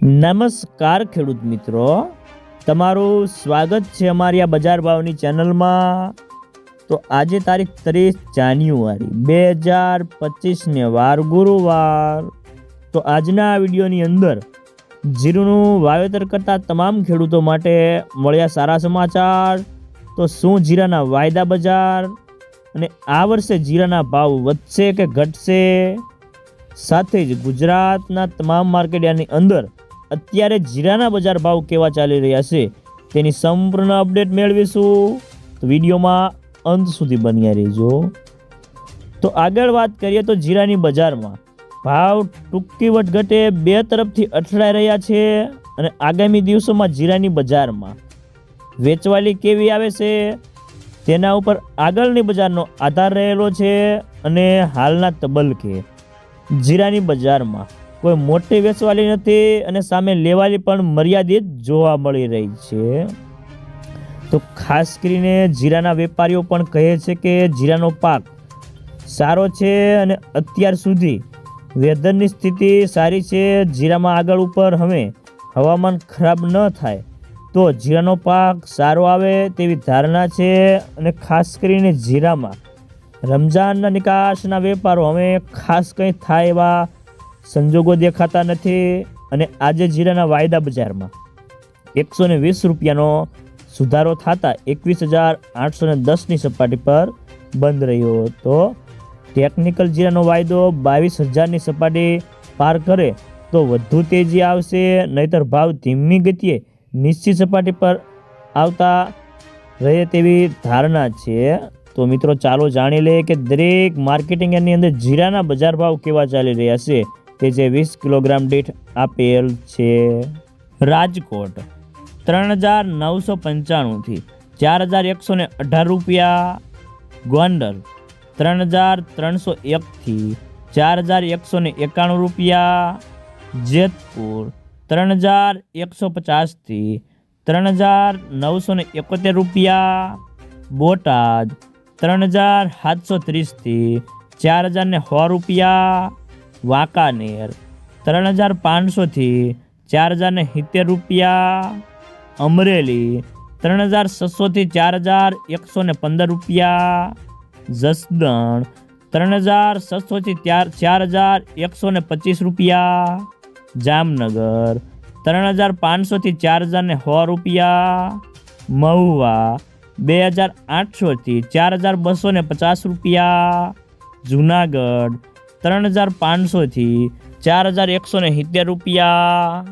નમસ્કાર ખેડૂત મિત્રો. તમારું સ્વાગત છે અમારી આ બજાર ભાવની ચેનલમાં. તો આજે તારીખ ત્રીસ જાન્યુઆરી, બે હજાર પચીસને વાર ગુરુવાર. તો આજના વિડીયોની અંદર જીરુનું વાવેતર કરતા તમામ ખેડૂતો માટે મળ્યા સારા સમાચાર. તો શું જીરાના વાયદા બજાર? અને આ વર્ષે જીરાના ભાવ વધશે કે ઘટશે? સાથે જ ગુજરાતના તમામ માર્કેટયાર્ડની અંદર અત્યારે જીરાના બજાર ભાવ કેવા ચાલી રહ્યા છે તેની સંપૂર્ણ અપડેટ મેળવીશું. તો વિડીયોમાં અંત સુધી બન્યા રહેજો. તો આગળ વાત કરીએ તો જીરાની બજારમાં. ભાવ ટૂંકી વટઘટે બે તરફથી અથડાઈ રહ્યા છે અને આગામી દિવસોમાં જીરાની બજારમાં વેચવાલી કેવી આવે છે તેના ઉપર આગળની બજારનો આધાર રહેલો છે અને હાલના તબલકે જીરાની બજારમાં કોઈ મોટી વેચવાલી નથી અને સામે લેવાલી પણ મર્યાદિત જોવા મળી રહી છે. તો ખાસ કરીને જીરાના વેપારીઓ પણ કહે છે કે જીરાનો પાક સારો છે અને અત્યાર સુધી વેધરની સ્થિતિ સારી છે. જીરામાં આગળ ઉપર હવે હવામાન ખરાબ ન થાય તો જીરાનો પાક સારો આવે તેવી ધારણા છે અને ખાસ કરીને જીરામાં રમઝાનના નિકાસના વેપારો હવે ખાસ કંઈ થાય એવા સંજોગો દેખાતા નથી અને આજે જીરાના વાયદા બજારમાં એકસો ને વીસ રૂપિયાનો સુધારો થતાં એકવીસ હજાર આઠસો ને દસની સપાટી પર બંધ રહ્યો હતો. ટેકનિકલ જીરાનો વાયદો બાવીસ હજારની સપાટી પાર કરે તો વધુ તેજી આવશે, નહીતર ભાવ ધીમી ગતિએ નિશ્ચિત સપાટી પર આવતા રહે તેવી ધારણા છે. તો મિત્રો, ચાલો જાણી લઈએ કે દરેક માર્કેટિંગ એની અંદર જીરાના બજાર ભાવ કેવા ચાલી રહ્યા છે. તે જે વીસ કિલોગ્રામ દીઠ આપેલ છે. રાજકોટ, ત્રણ હજાર નવસો પંચાણુંથી ચાર હજાર એકસો ને અઢાર રૂપિયા. ગોંડલ, ત્રણ હજાર ત્રણસો એકથી ચાર હજાર એકસો ને એકાણું રૂપિયા. જેતપુર, ત્રણ હજાર એકસો પચાસથી ત્રણ હજાર નવસો ને એકોતેર રૂપિયા. બોટાદ, ત્રણ હજાર સાતસો ત્રીસથી ચાર હજાર ને સો રૂપિયા. વાંકાનેર. ત્રણ હજાર પાંચસોથી ચાર હજાર ને સિત્તેર રૂપિયા અમરેલી. ત્રણ હજાર છસોથી ચાર હજાર એકસો ને પંદર રૂપિયા જસદણ. ત્રણ હજાર છસોથી ચાર ચાર હજાર એકસો ને પચીસ રૂપિયા જામનગર. ત્રણ હજાર પાંચસોથી ચાર હજાર ને સો રૂપિયા મહુવા. બે હજાર આઠસોથી ચાર હજાર બસો ને પચાસ રૂપિયા જુનાગઢ. ત્રણ હજાર પાંચસોથી ચાર હજાર એકસો ને સિત્તેર રૂપિયા.